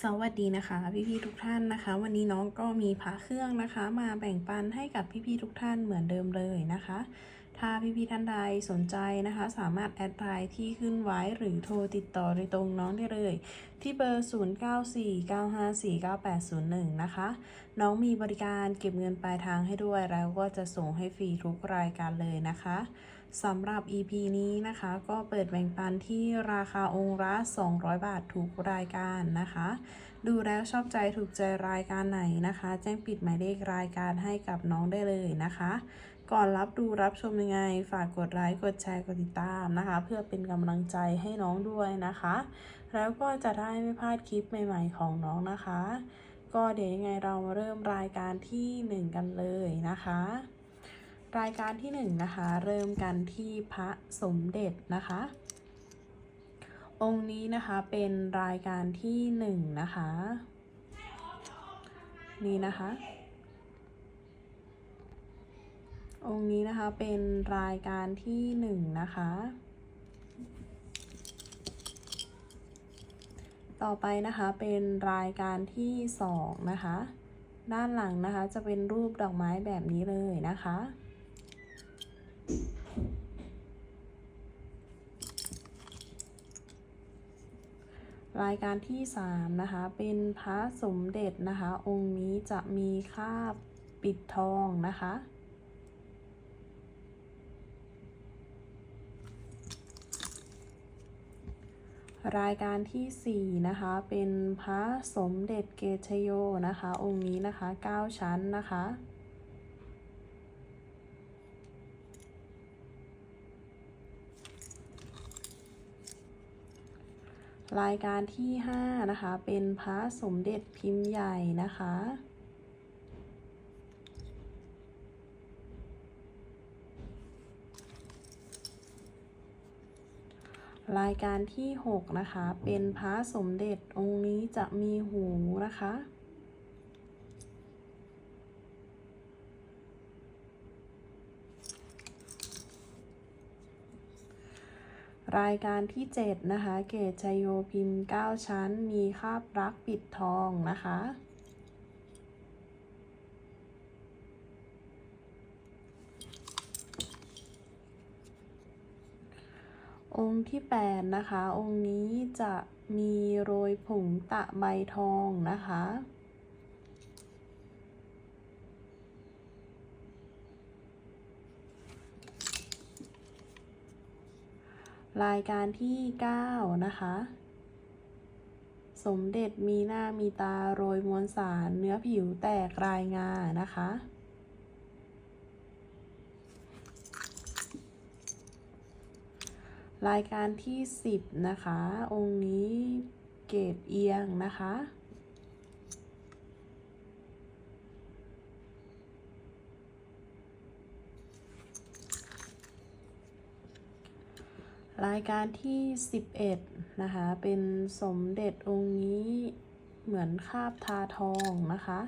สวัสดีนะคะพี่ๆทุกท่านนะคะ วันนี้น้องก็มีพระเครื่องนะคะ มาแบ่งปันให้กับพี่ๆทุกท่านเหมือนเดิมเลยนะคะ ถ้าพี่ๆท่านใดสนใจนะคะ สามารถแอดไลน์ที่ขึ้นไว้หรือโทรติดต่อโดยตรงน้องได้เลย ที่เบอร์ 0949549801 นะคะ น้องมีบริการเก็บเงินปลายทางให้ด้วยแล้วก็จะส่งให้ฟรีทุกรายการเลยนะคะสำหรับ EP นี้นะคะ ก็เปิดแบ่งปันที่ราคาองค์ละ200 บาททุกรายการนะคะ ดูแล้วชอบใจถูกใจรายการไหนนะคะ แจ้งปิดหมายเลขรายการให้กับน้องได้เลยนะคะ ก่อนรับดูรับชมยังไง ฝากกดไลค์กดแชร์กดติดตามนะคะ เพื่อเป็นกำลังใจให้น้องด้วยนะคะ แล้วก็จะได้ไม่พลาดคลิปใหม่ๆของน้องนะคะ ก็เดี๋ยวยังไงเรามาเริ่มรายการที่หนึ่งกันเลยนะคะรายการที่หนึ่งนะคะ เริ่มกันที่พระสมเด็จนะคะ องค์นี้นะคะเป็นรายการที่หนึ่งนะคะ นี่นะคะ องค์นี้นะคะเป็นรายการที่หนึ่งนะคะ ต่อไปนะคะเป็นรายการที่สองนะคะ ด้านหลังนะคะจะเป็นรูปดอกไม้แบบนี้เลยนะคะรายการที่สามนะคะ เป็นพระสมเด็จนะคะ องค์นี้จะมีคาบปิดทองนะคะ รายการที่สี่นะคะ เป็นพระสมเด็จเกชโยนะคะ องค์นี้นะคะเก้าชั้นนะคะ รายการที่ 5 นะคะ เป็นพระสมเด็จพิมพ์ใหญ่นะคะ รายการที่ 6 นะคะ เป็นพระสมเด็จองค์นี้จะมีหูนะคะ รายการที่ 7 นะคะ เกตชยโยพิมพ์ 9 ชั้น มีคาบรักปิดทองนะคะ องค์ที่ 8 นะคะ องค์นี้จะมีโรยผงตะใบทองนะคะ รายการที่ 9 นะคะ สมเด็จมีหน้ามีตาโรยมวลสารเนื้อผิวแตกรายงานะคะ รายการที่ 10 นะคะ องค์นี้เกรดเอียงนะคะ รายการที่ 11 นะคะ เป็นสมเด็จองค์นี้เหมือนคาบทาทองนะคะ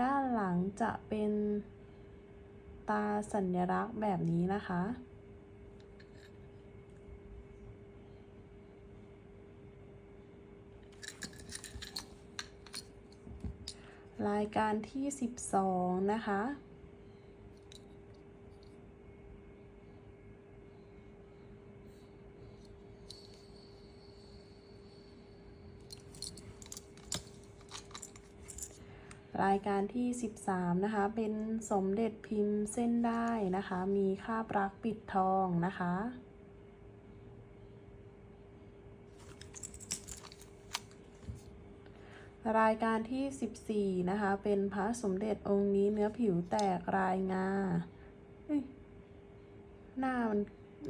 ด้านหลังจะเป็นตาสัญลักษณ์แบบนี้นะคะ รายการที่ 12 นะคะ รายการที่ 13 นะคะ เป็นสมเด็จพิมพ์เส้นได้นะคะ มีค่าบรักปิดทองนะคะ รายการที่ 14 นะคะ เป็นพระสมเด็จองค์นี้เนื้อผิวแตกรายงาหน้ามัน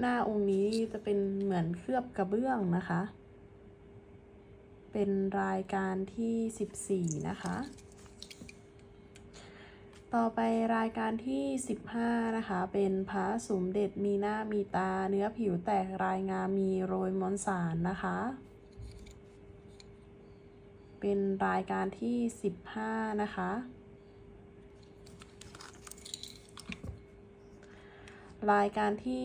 หน้าองค์นี้จะเป็นเหมือนเคลือบกระเบื้องนะคะ เป็นรายการที่ 14 นะคะ ต่อไปรายการที่ 15 นะคะ เป็นพระสมเด็จมีหน้ามีตา เนื้อผิวแตกรายงามมีโรยมอนสารนะคะ เป็นรายการที่ 15 นะคะ รายการที่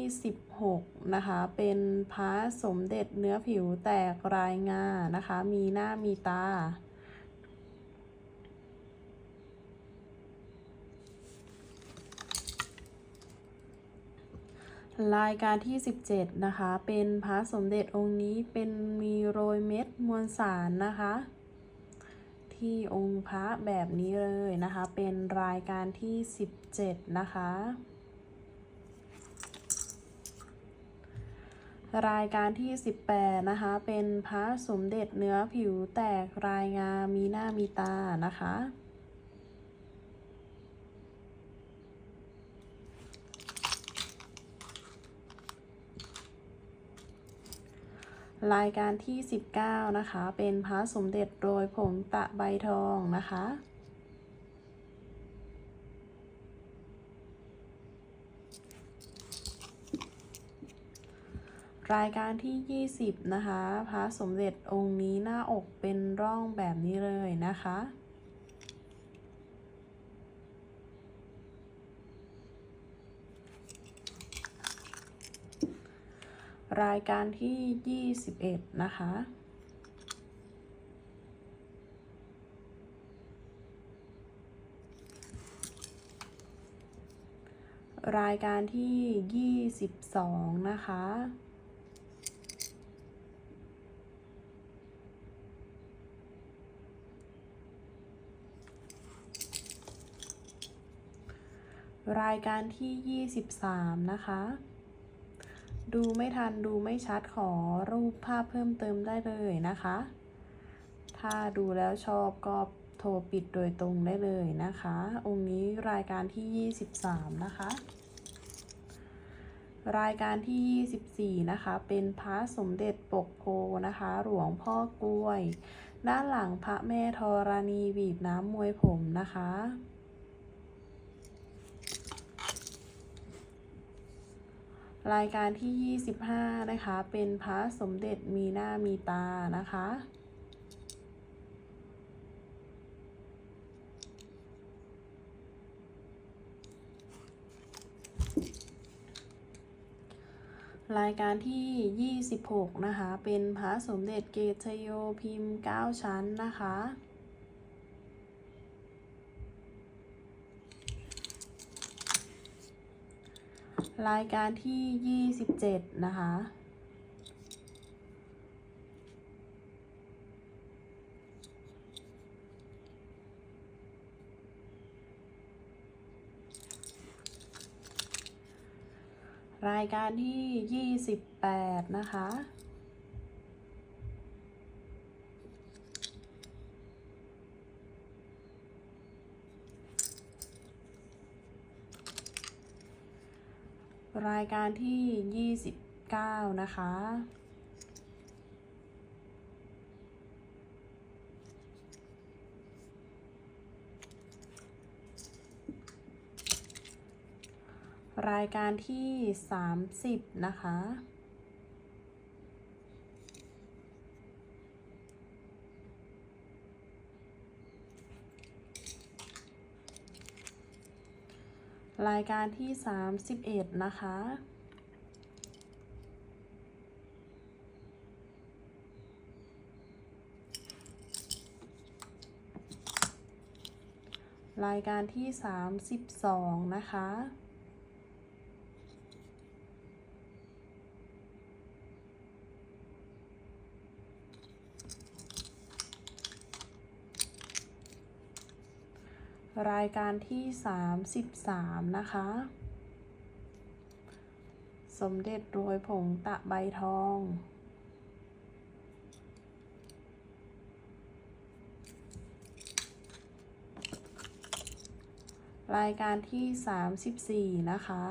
16 นะคะ เป็นพระสมเด็จเนื้อผิวแตกรายงานนะคะ มีหน้ามีตารายการที่ 17 นะคะ เป็นพระสมเด็จองค์นี้เป็นมีโรยเม็ดมวลสารนะคะ ที่องค์พระแบบนี้เลยนะคะ เป็นรายการที่ 17 นะคะ รายการที่ 18 นะคะ เป็นพระสมเด็จเนื้อผิวแตกรายงามมีหน้ามีตานะคะ รายการที่ 19 นะคะ เป็นพระสมเด็จโดยผงตะใบทองนะคะ รายการที่ 20 นะคะ พระสมเด็จองค์นี้หน้าอกเป็นร่องแบบนี้เลยนะคะ รายการที่ 21 นะคะ รายการที่ 22 นะคะรายการที่ 23 นะคะ ดูไม่ทันดูไม่ชัดขอรูปภาพเพิ่มเติมได้เลยนะคะ ถ้าดูแล้วชอบก็โทรปิดโดยตรงได้เลยนะคะ องค์นี้รายการที่ 23 นะคะ รายการที่ 24 นะคะ เป็นพระสมเด็จปกโพนะคะ หลวงพ่อกล้วย ด้านหลังพระแม่ธรณีบีบน้ำมวยผมนะคะ รายการที่ 25 นะคะ เป็นพระสมเด็จมีหน้ามีตานะคะ รายการที่ 26 นะคะ เป็นพระสมเด็จเกตชโยพิมพ์ 9 ชั้นนะคะ รายการที่ 27 นะคะ รายการที่ 28 นะคะ รายการที่ 29 นะคะ รายการที่ 30 นะคะ รายการที่ 31 นะคะ รายการที่ 32 นะคะ รายการที่ 33 นะคะ สมเด็จโรยผงตะใบทอง รายการที่ 34 นะคะ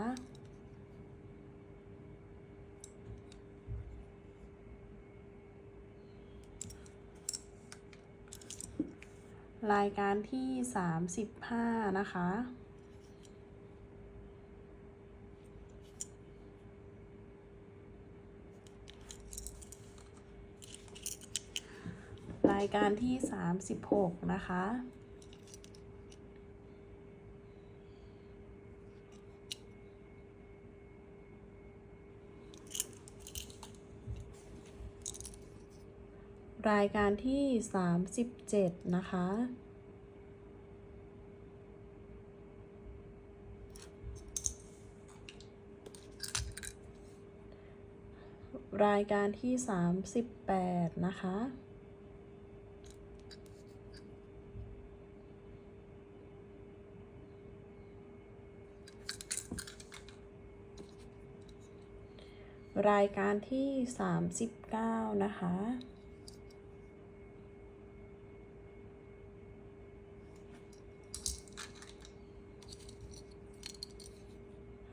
รายการที่ 35 นะคะ รายการที่ 36 นะคะ รายการที่ 37 นะคะ รายการที่ 38 นะคะ รายการที่ 39 นะคะ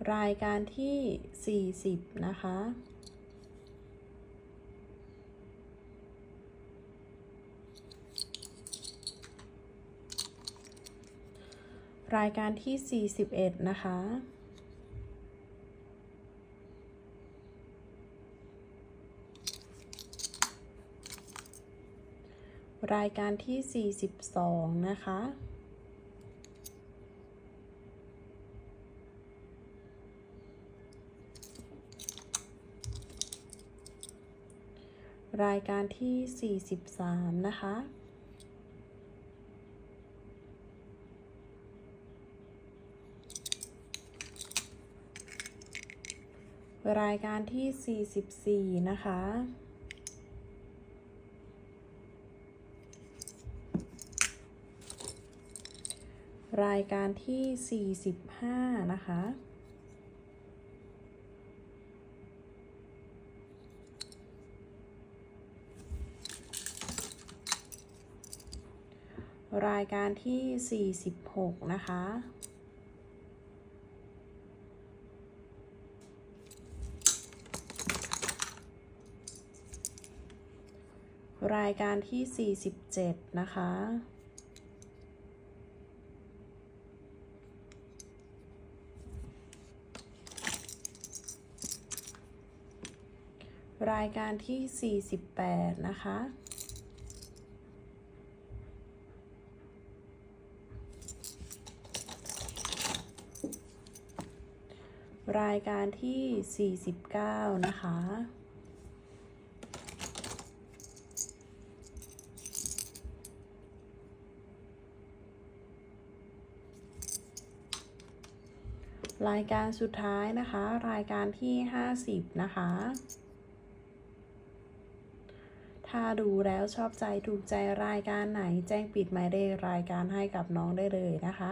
รายการที่ 40 นะคะ รายการที่ 41 นะคะ รายการที่ 42 นะคะ รายการที่ 43 นะคะ รายการที่ 44 นะคะ รายการที่ 45 นะคะ รายการที่ 46 นะคะ รายการที่ 47 นะคะ รายการที่ 48 นะคะ รายการที่ 49 นะคะ รายการสุดท้ายนะคะ รายการที่ 50 นะคะ ถ้าดูแล้วชอบใจถูกใจรายการไหนแจ้งปิดหมายเลขรายการให้กับน้องได้เลยนะคะ